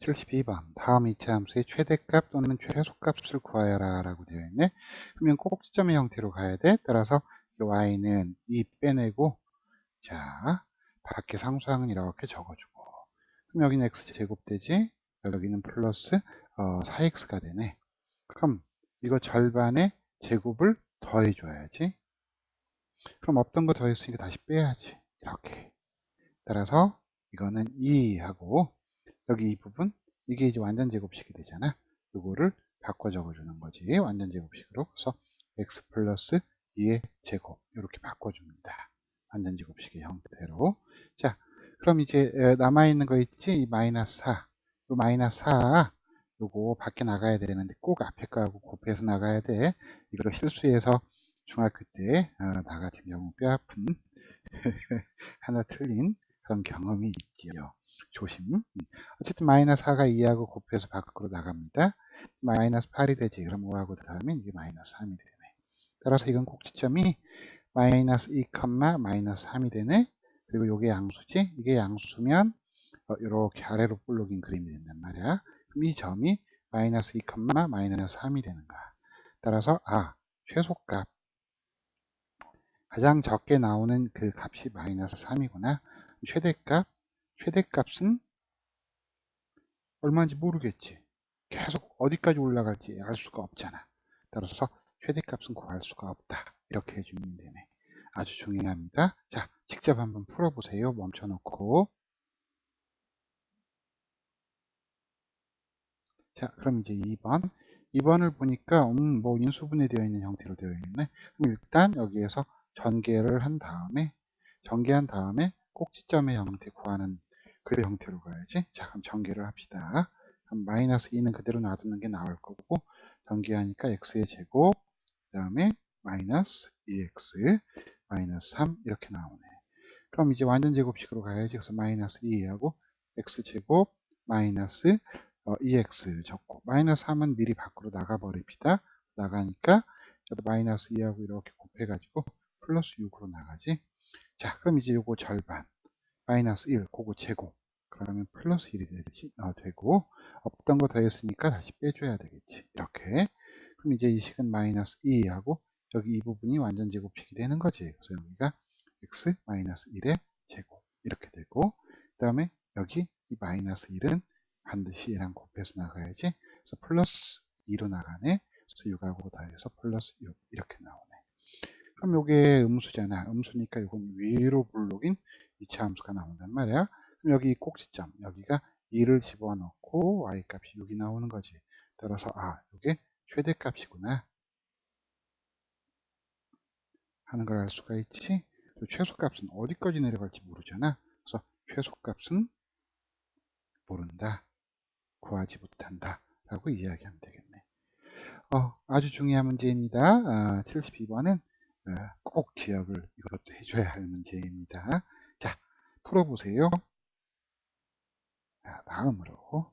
72번. 다음 이차 함수의 최대값 또는 최소값을 구하여라 라고 되어 있네. 그러면 꼭지점의 형태로 가야 돼. 따라서 y는 2 빼내고 자 밖에 상수항은 이렇게 적어주고 그럼 여기는 x제곱 되지? 여기는 플러스 어, 4x가 되네. 그럼 이거 절반의 제곱을 더해줘야지. 그럼 없던 거 더했으니까 다시 빼야지. 이렇게. 따라서 이거는 2 하고 여기 이 부분 이게 이제 완전 제곱식이 되잖아. 이거를 바꿔 적어주는 거지. 완전 제곱식으로. 그래서 x 플러스 2의 제곱. 이렇게 바꿔줍니다. 완전 제곱식의 형태로. 자 그럼 이제 남아있는 거 있지? 이 마이너스 4 이 마이너스 4 요거 밖에 나가야 되는데 꼭 앞에 거하고 곱해서 나가야 돼. 이거 실수해서 중학교 때 어, 나 같은 경우 뼈아픈 하나 틀린 그런 경험이 있지요 조심. 음. 어쨌든 마이너스 4가 2하고 곱해서 밖으로 나갑니다. 마이너스 8이 되지. 그럼 5하고 더하면 이게 마이너스 3이 되네. 따라서 이건 꼭지점이 마이너스 2, 마이너스 3이 되네. 그리고 이게 양수지. 이게 양수면 이렇게 어, 아래로 볼록인 그림이 된단 말이야. 그럼 이 점이 마이너스 2, 마이너스 3이 되는 거야. 따라서 아 최소값 가장 적게 나오는 그 값이 마이너스 3이구나. 최대값 최대값은 얼마인지 모르겠지. 계속 어디까지 올라갈지 알 수가 없잖아. 따라서 최대값은 구할 수가 없다. 이렇게 해주면 되네. 아주 중요합니다. 자, 직접 한번 풀어보세요. 멈춰놓고. 자, 그럼 이제 2번. 2번을 보니까, 음, 뭐, 인수분해 되어 있는 형태로 되어 있네. 그럼 일단 여기에서 전개를 한 다음에, 전개한 다음에 꼭지점의 형태 구하는 그 형태로 가야지. 자, 그럼 전개를 합시다. 마이너스 2는 그대로 놔두는 게 나을 거고, 전개하니까 x의 제곱, 그 다음에 마이너스 2x, 마이너스 3 이렇게 나오네. 그럼 이제 완전 제곱식으로 가야지. 그래서 마이너스 2하고 x제곱 마이너스 2x 어, 적고 마이너스 3은 미리 밖으로 나가버립니다. 나가니까 마이너스 2하고 이렇게 곱해가지고 플러스 6으로 나가지. 자, 그럼 이제 요거 절반. 마이너스 1, 그거 제곱. 그러면 플러스 1이 되지, 어, 되고, 없던 거 더했으니까 다시 빼줘야 되겠지. 이렇게. 그럼 이제 이 식은 마이너스 2하고, 여기 이 부분이 완전 제곱식이 되는 거지. 그래서 여기가 x 마이너스 1의 제곱. 이렇게 되고, 그 다음에 여기 이 마이너스 1은 반드시 얘랑 곱해서 나가야지. 그래서 플러스 2로 나가네. 그래서 6하고 더해서 플러스 6. 이렇게 나오네. 그럼 요게 음수잖아. 음수니까 이건 위로 불록인 2차 함수가 나온단 말이야. 그럼 여기 꼭지점, 여기가 2를 집어넣고 y값이 6이 나오는 거지. 따라서 아, 이게 최대값이구나 하는 걸 알 수가 있지. 최소값은 어디까지 내려갈지 모르잖아. 그래서 최소값은 모른다. 구하지 못한다. 라고 이야기하면 되겠네. 어, 아주 중요한 문제입니다. 아, 72번은 어, 꼭 기억을 이것도 해줘야 할 문제입니다. 풀어보세요. 자, 다음으로